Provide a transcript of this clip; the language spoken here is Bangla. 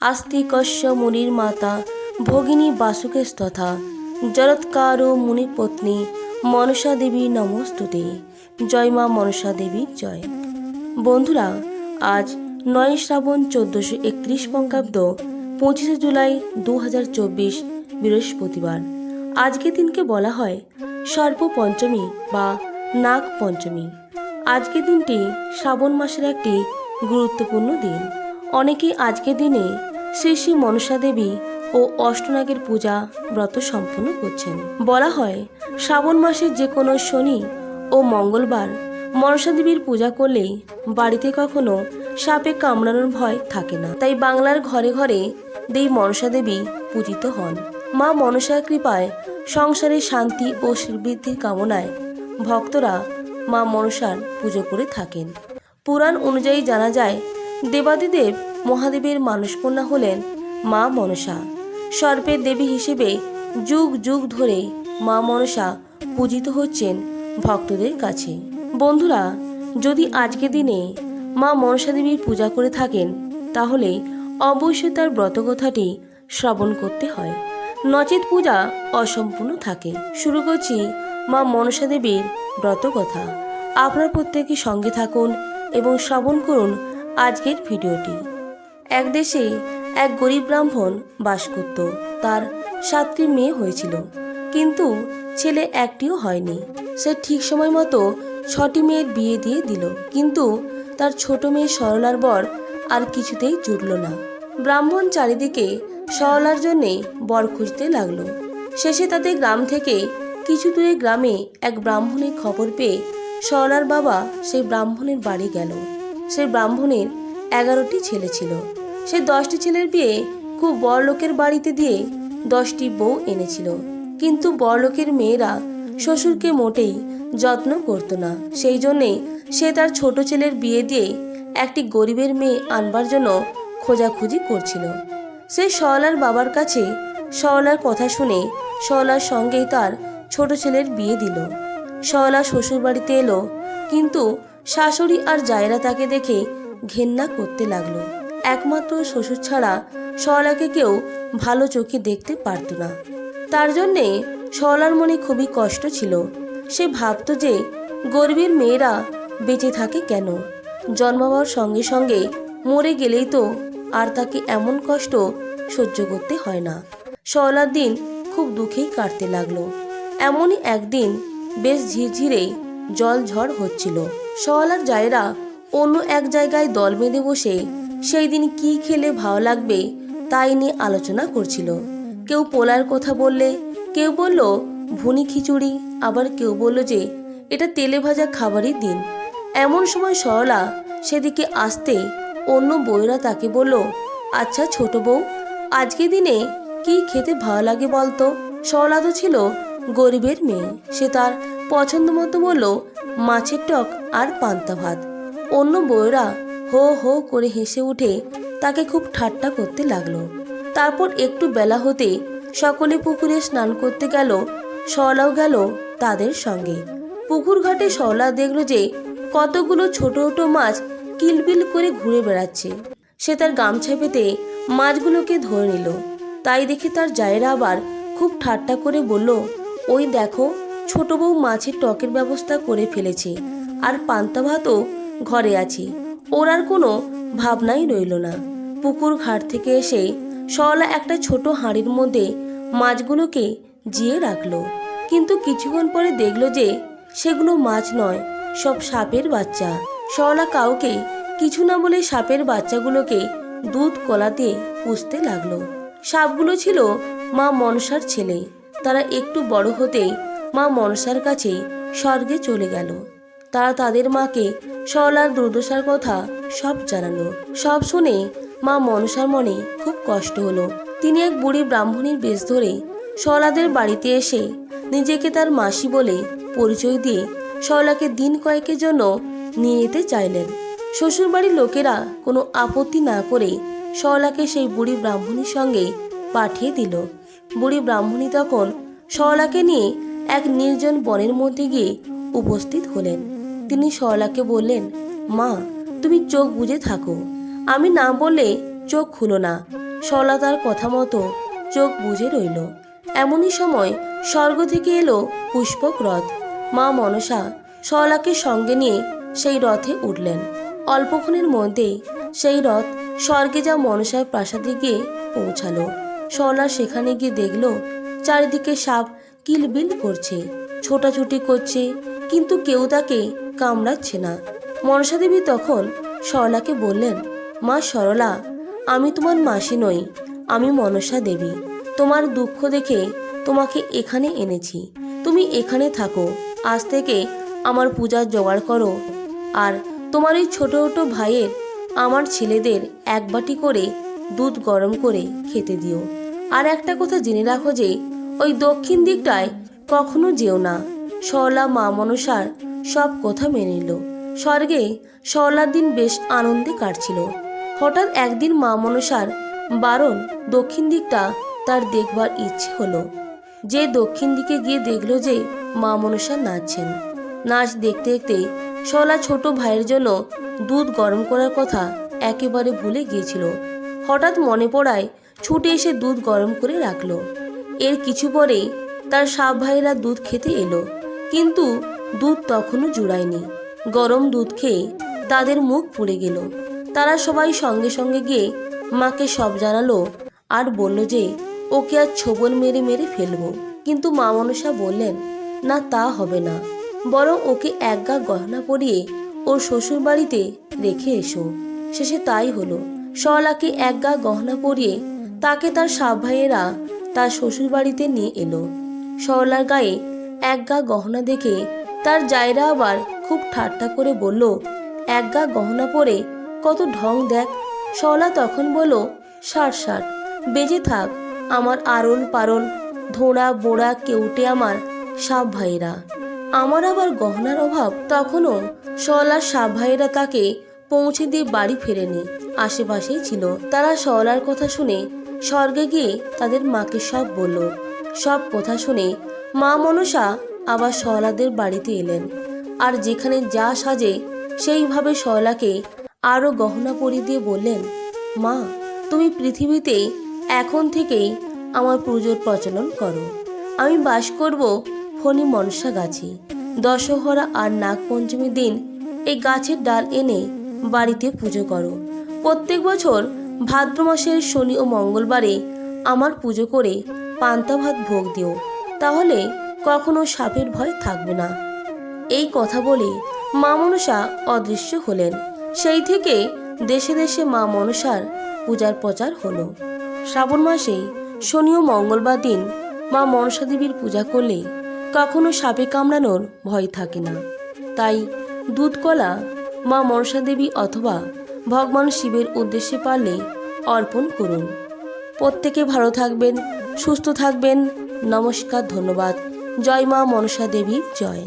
আস্তিকস্য মুনির মাতা, ভগিনী বাসুকেস্তথা জরৎকার ও মুনিপত্নী মনসা দেবী নমস্তুতে। জয় মা মনসা দেবীর জয়। বন্ধুরা, আজ নয় শ্রাবণ চোদ্দোশো একত্রিশ বঙ্গাব্দ পঁচিশে জুলাই দু হাজার চব্বিশ বৃহস্পতিবার। আজকে দিনকে বলা হয় সর্প পঞ্চমী বা নাগ পঞ্চমী আজকের দিনটি শ্রাবণ মাসের একটি গুরুত্বপূর্ণ দিন। অনেকেই আজকের দিনে শ্রী শ্রী মনসা দেবী ও অষ্টনাগের পূজা ব্রত সম্পন্ন করছেন। বলা হয়, শ্রাবণ মাসের যে কোনো শনি ও মঙ্গলবার মনসা দেবীর পূজা করলে বাড়িতে কখনো সাপে কামড়ানোর ভয় থাকে না। তাই বাংলার ঘরে ঘরে দেই মনসা দেবী পূজিত হন। মা মনসার কৃপায় সংসারে শান্তি ও সমৃদ্ধির কামনায় ভক্তরা মা মনসার পুজো করে থাকেন। পুরাণ অনুযায়ী জানা যায় দেবাদিদেব মহাদেবের মানসকন্যা হলেন মা মনসা। সর্পের দেবী হিসেবে যুগ যুগ ধরে মা মনসা পূজিত হচ্ছেন ভক্তদের কাছে। বন্ধুরা, যদি আজকে দিনে মা মনসা দেবীর পূজা করে থাকেন, তাহলে অবশ্যই তার ব্রতকথাটি শ্রবণ করতে হয়। নচেত পূজা অসম্পূর্ণ থাকে। শুরু করছি মা মনসা দেবীর ব্রতকথা। আপনার প্রত্যেকে সঙ্গে থাকুন এবং শ্রবণ করুন আজকের ভিডিওটি। এক দেশে এক গরিব ব্রাহ্মণ বাস করত। তার সাতটি মেয়ে হয়েছিল। কিন্তু ছেলে একটিও হয়নি। সে ঠিক সময় মতো ছটি মেয়ের বিয়ে দিয়ে দিল। কিন্তু তার ছোট মেয়ে সরলার বর আর কিছুতেই জুটল না। ব্রাহ্মণ চারিদিকে সরলার জন্যে বর খুঁজতে লাগল। শেষে তাদের গ্রাম থেকে কিছু দূরে গ্রামে এক ব্রাহ্মণের খবর পেয়ে সরলার বাবা সেই ব্রাহ্মণের বাড়ি গেল। সেই ব্রাহ্মণের এগারোটি ছেলে ছিল। সে দশটি ছেলের বিয়ে খুব বড় লোকের বাড়িতে দিয়ে দশটি বউ এনেছিল। কিন্তু বড়লোকের মেয়েরা শ্বশুরকে মোটেই যত্ন করতো না। সেই জন্যে সে তার ছোট ছেলের বিয়ে দিয়ে একটি গরিবের মেয়ে আনবার জন্য খোঁজাখুঁজি করছিল। সে সরলার বাবার কাছে সরলার কথা শুনে সরলার সঙ্গেই তার ছোট ছেলের বিয়ে দিল। শ্বশুর বাড়িতে এলো, কিন্তু শাশুড়ি আর জায়রা তাকে দেখে ঘেন্না করতে লাগল। একমাত্র শ্বশুর ছাড়া সরলাকে কেউ ভালো চোখে দেখতে পারত না। তার জন্যে সরলার মনে খুবই কষ্ট ছিল। সে ভাবত যে গরিবের মেয়েরা বেঁচে থাকে কেন? জন্মাবার সঙ্গে সঙ্গে মরে গেলেই তো আর তাকে এমন কষ্ট সহ্য করতে হয় না। সরলার দিন খুব দুঃখেই কাটতে লাগল। এমনই একদিন বেশ ঝিরঝিরে জল ঝড় হচ্ছিল। সওয়ালার জায়রা অন্য এক জায়গায় দল বেঁধে বসে সেই দিন কি খেলে ভালো লাগবে তাই নিয়ে আলোচনা করছিল। কেউ পোলার কথা বললে, কেউ বলল, ভুনি খিচুড়ি। আবার কেউ বলল যে, এটা তেলে ভাজা খাবারই দিন। এমন সময় সরলা সেদিকে আসতে অন্য বউয়েরা তাকে বলল আচ্ছা ছোট বউ, আজকে দিনে কি খেতে ভালো লাগে বলতো? সরলা তো ছিল গরিবের মেয়ে, সে তার পছন্দ মতো বলল মাছের টক আর পান্তা ভাত। অন্য বউয়েরা হো হো করে হেসে উঠে তাকে খুব ঠাট্টা করতে লাগল। তারপর একটু বেলা হতে সকলে পুকুরে স্নান করতে গেল সরলাও গেল তাদের সঙ্গে। পুকুর ঘাটে সরলা দেখল যে কতগুলো ছোট ছোট মাছ কিলবিল করে ঘুরে বেড়াচ্ছে। সে তার গামছা পেতে মাছগুলোকে ধরে নিল। তাই দেখে তার জায়েরা আবার খুব ঠাট্টা করে বলল, ওই দেখো ছোট বউ মাছের টকের ব্যবস্থা করে ফেলেছে। আর পান্তা ভাতও ঘরে আছে। ওর আর কোনো ভাবনাই রইল না। পুকুর ঘাট থেকে এসে সরলা একটা ছোট হাঁড়ির মধ্যে মাছগুলোকে জিয়ে রাখল। কিন্তু কিছুক্ষণ পরে দেখল যে সেগুলো মাছ নয়, সব সাপের বাচ্চা। সরলা কাউকে কিছু না বলে সাপের বাচ্চাগুলোকে দুধ কলাতে পুষতে লাগল। সাপগুলো ছিল মা মনসার ছেলে। তারা একটু বড় হতেই মা মনসার কাছে স্বর্গে চলে গেল। তারা তাদের মাকে সরলার দুর্দশার কথা সব জানালো। সব শুনে মা মনসার মনে খুব কষ্ট হলো। তিনি এক বুড়ি ব্রাহ্মণীর বেশ ধরে সরলাদের বাড়িতে এসে নিজেকে তার মাসি বলে পরিচয় দিয়ে সরলাকে দিন কয়েকের জন্য নিয়ে যেতে চাইলেন। শ্বশুরবাড়ির লোকেরা কোনো আপত্তি না করে সরলাকে সেই বুড়ি ব্রাহ্মণীর সঙ্গে পাঠিয়ে দিল। বুড়ি ব্রাহ্মণী তখন সরলাকে নিয়ে এক নির্জন বনের মধ্যে গিয়ে উপস্থিত হলেন। তিনি সরলাকে বললেন, মা, তুমি চোখ বুজে থাকো। আমি না বললে চোখ খুলো না। সরলা তার কথা মতো চোখ বুজে রইল। এমনই সময় স্বর্গ থেকে এলো পুষ্পক রথ। মা মনসা সরলাকে সঙ্গে নিয়ে সেই রথে উঠলেন। অল্পক্ষণের মধ্যে সেই রথ স্বর্গে যা মনসার প্রাসাদে গিয়ে পৌঁছালো। সরলা সেখানে গিয়ে দেখল, চারিদিকে সাপ কিলবিল করছে, ছোটাছুটি করছে, কিন্তু কেউ তাকে কামড়াচ্ছে না। মনসা দেবী তখন সরলাকে বললেন, মা সরলা, আমি তোমার মাসি নই, আমি মনসা দেবী। তোমার দুঃখ দেখে তোমাকে এখানে এনেছি। তুমি এখানে থাকো, আজ থেকে আমার পূজা জোগাড় করো। আর তোমার এই ছোটো ছোটো ভাইয়ের, আমার ছেলেদের এক বাটি করে দুধ গরম করে খেতে দিও। আর একটা কথা জেনে রাখো যে ওই দক্ষিণ দিকটায় কখনো যেও না। সরলা মা মনসার সব কথা মেনে নিল। স্বর্গে সরলার দিন বেশ আনন্দে কাটছিল। হঠাৎ একদিন মা মনসার বারণ দক্ষিণ দিকটা তার দেখবার ইচ্ছে হলো। যে দক্ষিণ দিকে গিয়ে দেখল যে মা মনসা নাচছেন। নাচ দেখতে দেখতে সরলা ছোট ভাইয়ের জন্য দুধ গরম করার কথা একেবারে ভুলে গিয়েছিল। হঠাৎ মনে পড়ায় ছুটে এসে দুধ গরম করে রাখল। এর কিছু পরেই তার সাপ ভাইয়েরা দুধ খেতে এলো। কিন্তু দুধ তখনও জুড়ায়নি। গরম দুধ খেয়ে তাদের মুখ পুড়ে গেল। তারা সবাই সঙ্গে সঙ্গে গিয়ে মাকে সব জানালো আর বলল যে, ওকে আর ছোবল মেরে মেরে ফেলব। কিন্তু মা মনসা বললেন, না, তা হবে না। বরং ওকে একগা গহনা পরিয়ে ওর শ্বশুর বাড়িতে রেখে এসো। শেষে তাই হলো। সরলাকে একগা গহনা পরিয়ে তাকে তার সাপ ভাইয়েরা তার শ্বশুর বাড়িতে নিয়ে এলো। সরলার গায়ে এক গা গহনা দেখে তার জায়রা আবার খুব ঠাট্টা করে বলল, এক গা গহনা পরে কত ঢং দেখ। সরলা তখন বলল, ষাট ষাট বেজে থাক, আমার আরল পারল ধোঁড়া, বোড়া, কেউটে আমার সাপ ভাইরা আমার আবার গহনার অভাব তখনও সরলার সাপ ভাইয়েরা তাকে পৌঁছে দিয়ে বাড়ি ফেরেনি। আশেপাশেই ছিল। তারা সরলার কথা শুনে স্বর্গে গিয়ে তাদের মাকে সব বলল। সব কথা শুনে মা মনসা আবার সরলাদের বাড়িতে এলেন। আর যেখানে যা সাজে, সেইভাবে সরলাকে আরও গহনা পরিয়ে দিয়ে বললেন, মা, তুমি পৃথিবীতে এখন থেকেই আমার পুজোর প্রচলন করো। আমি বাস করব ফণি মনসা গাছে। দশহরা আর নাগপঞ্চমীর দিন এই গাছের ডাল এনে বাড়িতে পুজো করো। প্রত্যেক বছর ভাদ্র মাসের শনি ও মঙ্গলবারে আমার পুজো করে পান্তা ভাত ভোগ দিও। তাহলে কখনো সাপের ভয় থাকবে না। এই কথা বলে মা মনসা অদৃশ্য হলেন। সেই থেকে দেশে দেশে মা মনসার পূজার প্রচার হলো। শ্রাবণ মাসে শনি ও মঙ্গলবার দিন মা মনসা দেবীর পূজা করলে কখনো সাপে কামড়ানোর ভয় থাকে না। তাই দুধকলা মা মনসা দেবী অথবা ভগবান শিবের উদ্দেশ্যে পারলে অর্পণ করুন। প্রত্যেকে ভালো থাকবেন, সুস্থ থাকবেন। নমস্কার, ধন্যবাদ। জয় মা মনসা দেবী, জয়।